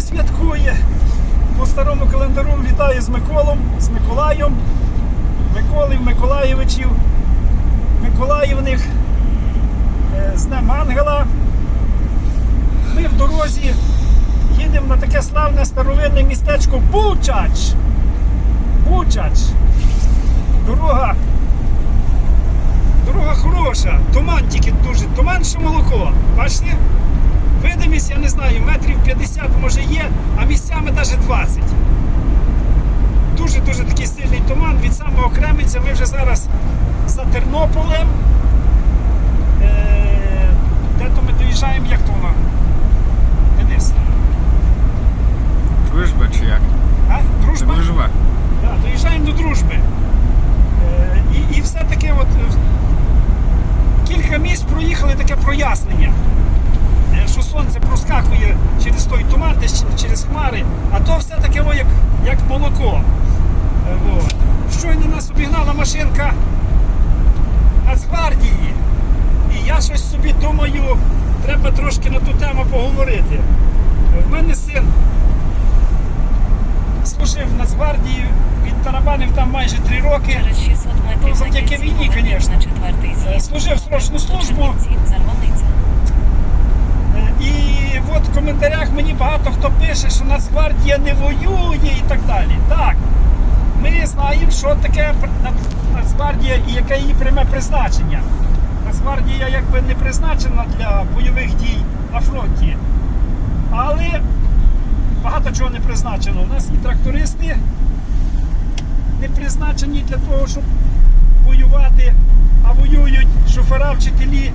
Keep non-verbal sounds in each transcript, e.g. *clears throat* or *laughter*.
Сьогодні святкує по старому календару вітаю з Миколом, з Миколаєм. Миколів, Миколаєвичів, Миколаївних е, з Днем Ангела. Ми в дорозі їдемо на таке славне старовинне містечко Бучач. Бучач. Дорога. Дорога хороша. Туман тільки дуже. Туман, що молоко. Бачите? Видимість, я не знаю, метрів 50 може є, а місцями навіть 20. Дуже-дуже такий сильний туман від самого Кременця. Ми вже зараз за Тернополем. Е, де то ми доїжджаємо, як то воно? Денис. Дружба чи як? А? Дружба? Дружба. Да, доїжджаємо до дружби. Е, і, і все-таки от е, кілька місць проїхали таке прояснення. Е, що сонце проскакує через той туман, через хмари, а то все таке о, як, як молоко. Е, от. Щойно нас обігнала машинка Нацгвардії. І я щось собі думаю, треба трошки на ту тему поговорити. Е, В мене син служив в Нацгвардії, він тарабанив там майже три роки. Через 600 метрів Ну, завдяки війні, четвертий Е, служив срочну службу. Чернівці, Зарваниця. Е, І от в коментарях мені багато хто пише, що Нацгвардія не воює і так далі. Так, ми знаємо, що таке Нацгвардія і яке її пряме призначення. Нацгвардія якби не призначена для бойових дій на фронті. Але багато чого не призначено. У нас і трактористи не призначені для того, щоб воювати, а воюють шофера, вчителі.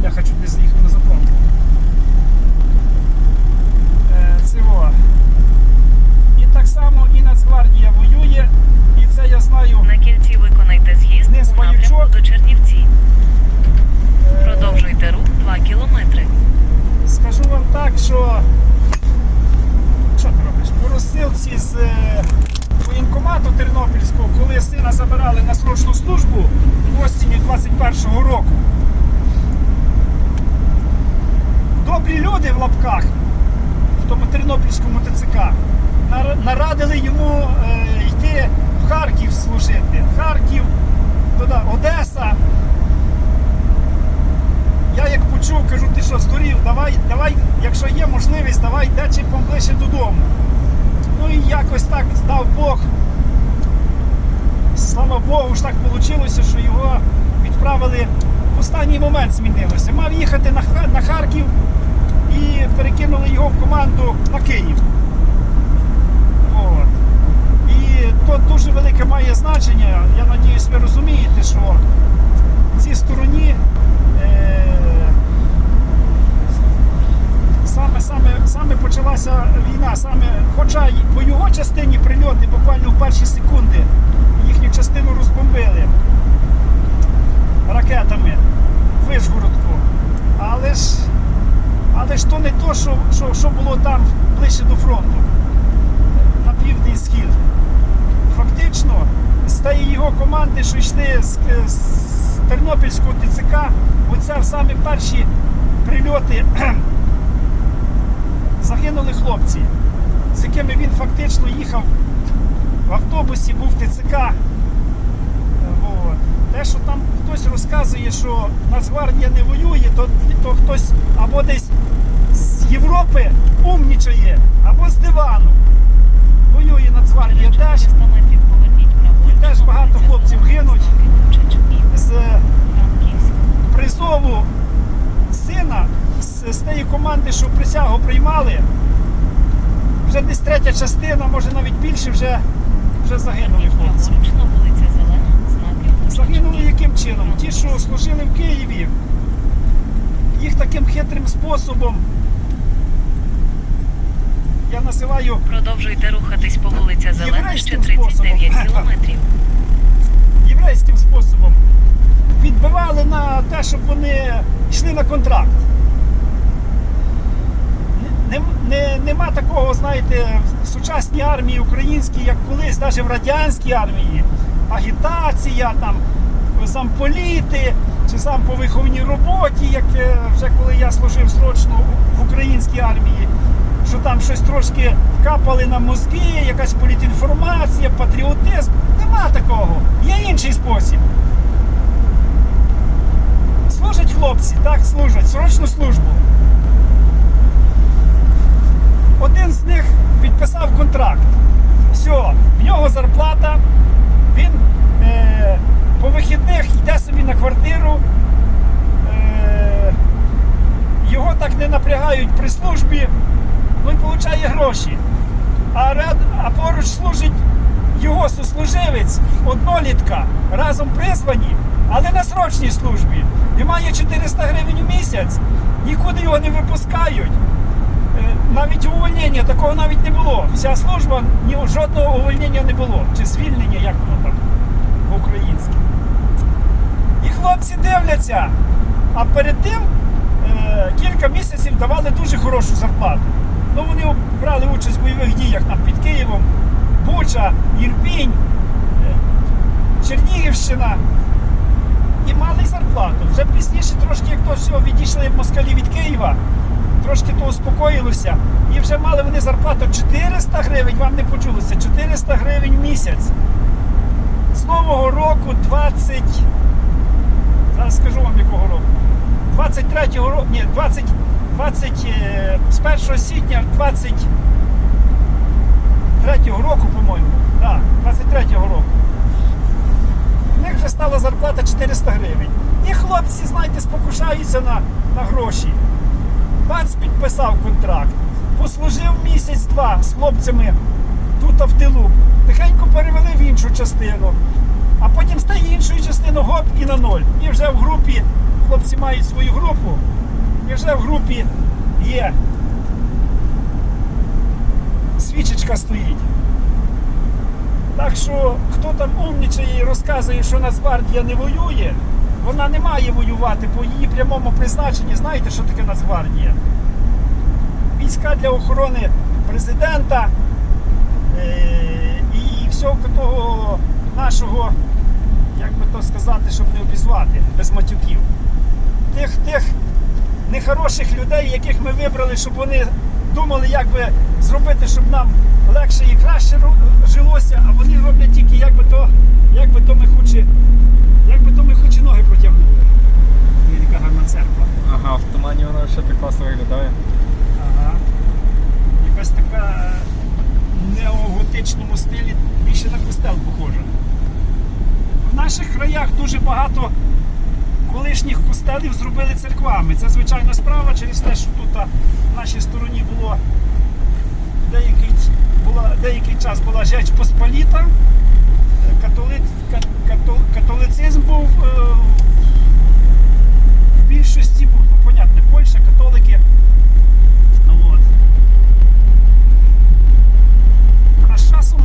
Бляха, чуть не заїхав на заправку. Цього. І так само і Нацгвардія воює, і це я знаю. На кільці виконайте з'їзд Вниз у напрямку маячок. до Чернівці. Е, Продовжуйте рух 2 кілометри. Скажу вам так, що. Що ти робиш? По розсилці з е, воєнкомату Тернопільського, коли сина забирали на срочну службу в осені 21-го року. Добрі люди в лапках в тому Тернопільському ТЦК нарадили йому е, йти в Харків служити. Харків, туди, Одеса. Я як почув, кажу, ти що, здурів, давай, давай, якщо є можливість, давай де чи поближче додому. Ну і якось так дав Бог. Слава Богу, ж так вийшло, що його відправили в останній момент змінилося. Мав їхати на Харків і перекинули його в команду на Київ. От. І то дуже велике має значення. Я надіюсь, ви розумієте, що в цій стороні е, саме, саме, саме почалася війна, саме, хоча й по його частині прильоти буквально в перші секунди їхню частину розбомбили ракетами в Вишгородку. Але ж, але ж то не то, що, що, що було там ближче до фронту, на південь схід. Фактично, з тієї його команди, що йшли з, з Тернопільського ТЦК, оце в самі перші прильоти *clears throat* загинули хлопці, з якими він фактично їхав в автобусі, був ТЦК. Те, що там хтось розказує, що Нацгвардія не воює, то, то хтось або десь Європи умнічає, або з дивану. Воює Нацгвардія теж 400 метрів поверніть праворуч. І теж багато хлопців гинуть. З призову сина з, з тієї команди, що присягу приймали. Вже десь третя частина, може навіть більше, вже, вже загинули хлопці. Загинули яким чином? Ті, що служили в Києві, їх таким хитрим способом. Я називаю Продовжуйте рухатись по вулиця Зелена ще 39 кілометрів. єврейським способом. Відбивали на те, щоб вони йшли на контракт. Не, не, нема такого, знаєте, в сучасній армії українській, як колись, навіть в радянській армії. Агітація, там, замполіти, чи сам по виховній роботі, як е, вже коли я служив срочно в українській армії. Що там щось трошки капали на мозки, якась політінформація, патріотизм. Нема такого. Є інший спосіб. Служать хлопці, так служать, срочну службу. Один з них підписав контракт. Все, в нього зарплата, він е, по вихідних йде собі на квартиру. Е, його так не напрягають при службі, і получає гроші. А, ряд, а поруч служить його сослуживець, однолітка, разом призвані, але на срочній службі. І має 400 гривень у місяць, нікуди його не випускають. Е, Навіть увольнення такого навіть не було. Вся служба ні жодного увольнення не було. Чи звільнення, як воно там по-українськи. І хлопці дивляться. А перед тим е, кілька місяців давали дуже хорошу зарплату. Ну вони брали участь в бойових діях там під Києвом, Буча, Ірпінь, е, Чернігівщина. І мали зарплату. Вже пізніше трошки, як то все, відійшли москалі від Києва, трошки то успокоїлося. І вже мали вони зарплату 400 гривень, вам не почулося, 400 гривень в місяць. З нового року 20. Зараз скажу вам якого року. 23-го року, ні, 20, 20, е, з 1 січня 23-го року, по-моєму. Так, 23-го року. В них вже стала зарплата 400 гривень. І хлопці, знаєте, спокушаються на, на гроші. Бац підписав контракт. Послужив місяць-два з хлопцями тут в тилу. Тихенько перевели в іншу частину. А потім стає іншою частину гоп і на ноль. І вже в групі хлопці мають свою групу, і вже в групі є свічечка стоїть. Так що, хто там умнічає і розказує, що Нацгвардія не воює, вона не має воювати по її прямому призначенні. Знаєте, що таке Нацгвардія? Війська для охорони президента е- і всього того нашого, як би то сказати, щоб не обізвати, без матюків. Тих тих нехороших людей, яких ми вибрали, щоб вони думали, як би зробити, щоб нам легше і краще жилося, а вони роблять тільки, як би то, як би то ми хоче, як би то ми хоче ноги протягнули. Є гарна церква. Ага, в тумані воно ще так класно виглядає. Ага. Якась така в неоготичному стилі, більше на костел похожа. В наших краях дуже багато колишніх костелів зробили церквами. Це звичайна справа через те, що тут в нашій стороні було деякий, була, деякий час була Жеч Посполіта, е, католи, ка- като- католицизм був е, в більшості був, ну, понятне, Польща, католики. Ну, от. А з часом,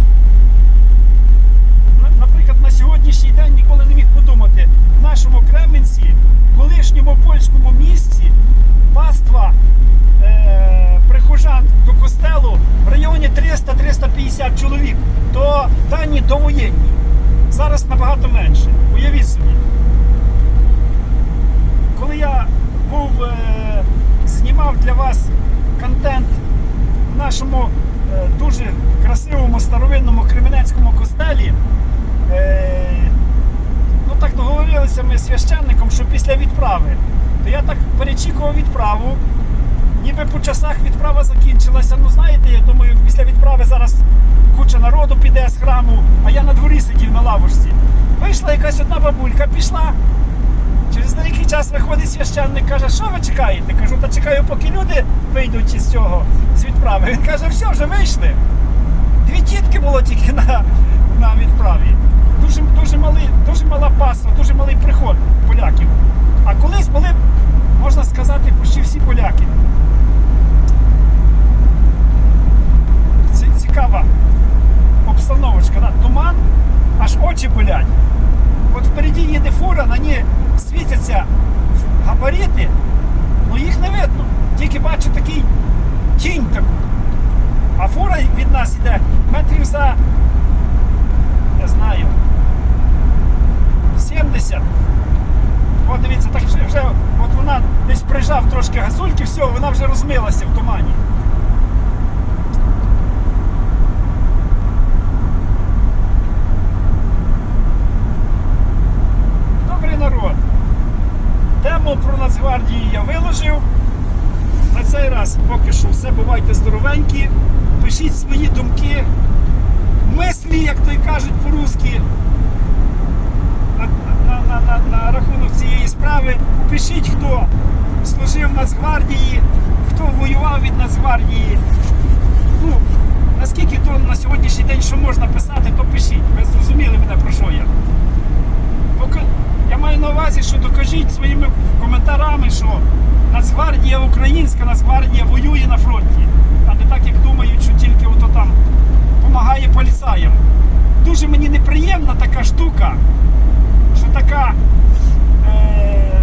на- наприклад, на сьогоднішній день ніколи не міг подумати, в нашому Кременці, колишньому польському місці, паства е, прихожан до костелу в районі 300-350 чоловік, то дані довоєнні. Зараз набагато менше. Уявіть собі. Коли я був, е, знімав для вас контент в нашому е, дуже красивому старовинному Кременецькому костелі, е, ну так договорилися ми з священником, що після відправи, то я так перечікував відправу. Ніби по часах відправа закінчилася. Ну знаєте, я думаю, після відправи зараз куча народу піде з храму, а я на дворі сидів на лавочці. Вийшла якась одна бабулька, пішла. Через деякий час виходить священник, каже, що ви чекаєте? Кажу, та чекаю, поки люди вийдуть із цього, з відправи. Він каже, все, вже вийшли. Дві тітки було тільки на, на відправі. Дуже, дуже, малий, дуже мала паства, дуже малий приход поляків. А колись були, можна сказати, почти всі поляки. Це цікава обстановочка. Да? Туман, аж очі болять. От впереді їде фура, на ній світяться габарити, але їх не видно. Тільки бачу такий тінь таку. А фура від нас йде метрів за, не знаю, 70. От дивіться, так вже, вже от вона десь прижав трошки газульки, все, вона вже розмилася в тумані. Тему про Нацгвардію я виложив. На цей раз поки що все бувайте здоровенькі. Пишіть свої думки, мислі, як то й кажуть по-русски, на, на, на, на, на рахунок цієї справи. Пишіть, хто служив в Нацгвардії, хто воював від Нацгвардії. Ну, наскільки то на сьогоднішній день що можна писати, то пишіть. Ви зрозуміли мене про що я. Поки- Я маю на увазі, що докажіть своїми коментарами, що Нацгвардія українська, Нацгвардія воює на фронті, а не так, як думають, що тільки ото там допомагає поліцаям. Дуже мені неприємна така штука, що така е,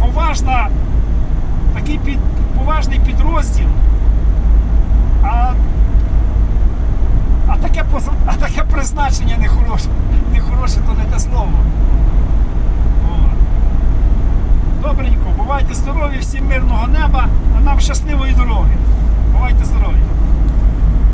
поважна, такий під, поважний підрозділ. А а таке, а таке призначення нехороше. Нехороше то не те слово. Добренько, бувайте здорові, всім мирного неба, а нам щасливої дороги. Бувайте здорові.